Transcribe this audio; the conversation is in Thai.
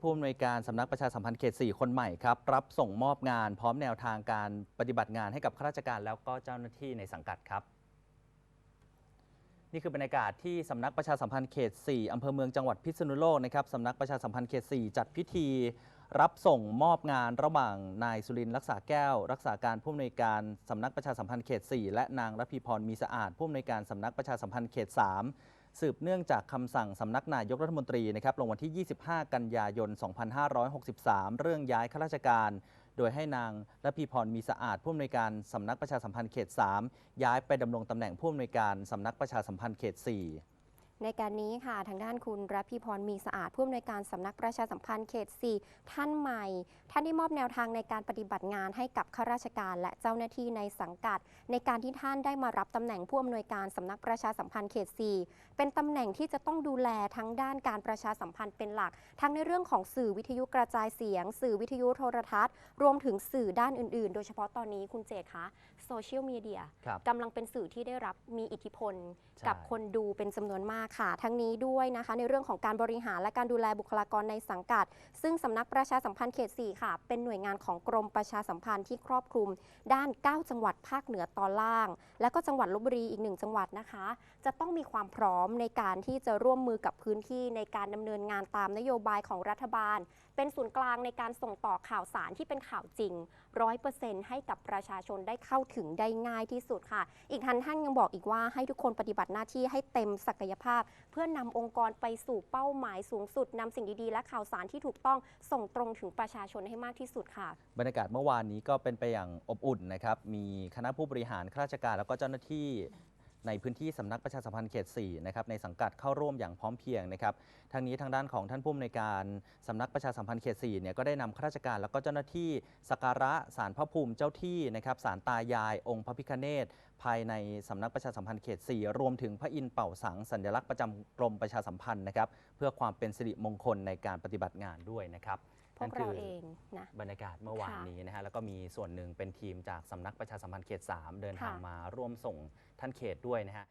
ผู้อำนวยการสำนักประชาสัมพันธ์เขต 4 คนใหม่ครับ รับส่งมอบงานพร้อมแนวทางการปฏิบัติงานให้กับข้าราชการแล้วก็เจ้าหน้าที่ในสังกัดครับ นี่คือบรรยากาศที่สำนักประชาสัมพันธ์เขต 4 อำเภอเมืองจังหวัดพิษณุโลกนะครับสำนักประชาสัมพันธ์เขต 4 จัดพิธี รับส่งมอบงานระหว่างนายสุรินทร์รักษาแก้ว รักษาการผู้อำนวยการสำนักประชาสัมพันธ์เขต 4 และนางรพีพรมีสะอาดผู้อำนวยการสำนักประชาสัมพันธ์เขต 3 สืบเนื่องจากคำสั่งสำนักนายกรัฐมนตรีนะครับลงวันที่ 25 กันยายน 2563 เรื่องย้ายข้าราชการ โดยให้นางรพีพรมีสะอาดผู้อำนวยการสำนักประชาสัมพันธ์เขต 3 ย้ายไปดำรงตำแหน่งผู้อำนวยการสำนักประชาสัมพันธ์เขต 4 ในการนี้ค่ะทางด้านคุณรัพีพรมีสะอาดผู้อำนวยการสำนักประชาสัมพันธ์เขต 4 ท่านใหม่ ท่านได้มอบแนวทางในการปฏิบัติงานให้กับข้าราชการ และเจ้าหน้าที่ในสังกัด ในการที่ท่านได้มารับตำแหน่งผู้อำนวยการสำนักประชาสัมพันธ์เขต 4 เป็นตำแหน่งที่จะต้องดูแลทั้งด้านการประชาสัมพันธ์เป็นหลัก ทั้งในเรื่องของสื่อวิทยุกระจายเสียง สื่อวิทยุโทรทัศน์ รวมถึงสื่อด้านอื่น ๆ โดยเฉพาะตอนนี้คุณเจตคะโซเชียลมีเดียครับกำลังเป็นสื่อที่ได้รับมีอิทธิพลใช่กับคนดูเป็นจำนวนมากค่ะทั้งนี้ด้วยนะคะ ในเรื่องของการบริหารและการดูแลบุคลากรในสังกัด ซึ่งสำนักประชาสัมพันธ์เขต 4 ค่ะ เป็นหน่วยงานของกรมประชาสัมพันธ์ที่ครอบคลุม ด้าน 9 จังหวัดภาคเหนือตอนล่าง และก็จังหวัดลบบุรีอีกหนึ่งจังหวัดนะคะ จะต้องมีความพร้อมในการที่จะร่วมมือกับพื้นที่ในการดำเนินงานตามนโยบายของรัฐบาล เป็นศูนย์กลางในการส่งต่อข่าวสารที่เป็นข่าวจริง100%ให้กับประชาชนได้เข้าถึงได้ง่ายที่สุดค่ะ อีกท่านท่านยังบอกอีกว่าให้ทุกคนปฏิบัติหน้าที่ให้เต็มศักยภาพเพื่อนนำองค์กรไปสู่เป้าหมายสูงสุดนำสิ่งดีๆ และข่าวสารที่ถูกต้องส่งตรงถึงประชาชนให้มากที่สุดค่ะ บรรยากาศเมื่อวานนี้ก็เป็นไปอย่างอบอุ่นนะครับ มีคณะผู้บริหารข้าราชการแล้วก็เจ้าหน้าที่ ในพื้นที่สำนักประชาสัมพันธ์เขต4นะครับในสังกัดเข้าร่วมอย่างพร้อมเพรียงนะครับทางนี้ทางด้านของท่านผู้อำนวยการสำนักประชาสัมพันธ์เขต4เนี่ยก็ได้นำข้าราชการแล้วก็เจ้าหน้าที่สักการะสารพระภูมิเจ้าที่นะครับสารตายายองค์พระพิฆเนศภายในสำนักประชาสัมพันธ์เขต 4 รวมถึงพระอินทร์เป่าสังสัญลักษณ์ประจำกรมประชาสัมพันธ์นะครับเพื่อความเป็นสิริมงคลในการปฏิบัติงานด้วยนะครับ พวกนั่นคืเราเองนะบรรยากาศเมื่อวานค่ะนี้นะฮะแล้วก็มีส่วนหนึ่งเป็นทีมจากสำนักประชาสัมพันธ์เขต 3 เดินทางค่ะมาร่วมส่งท่านเขตด้วยนะฮะ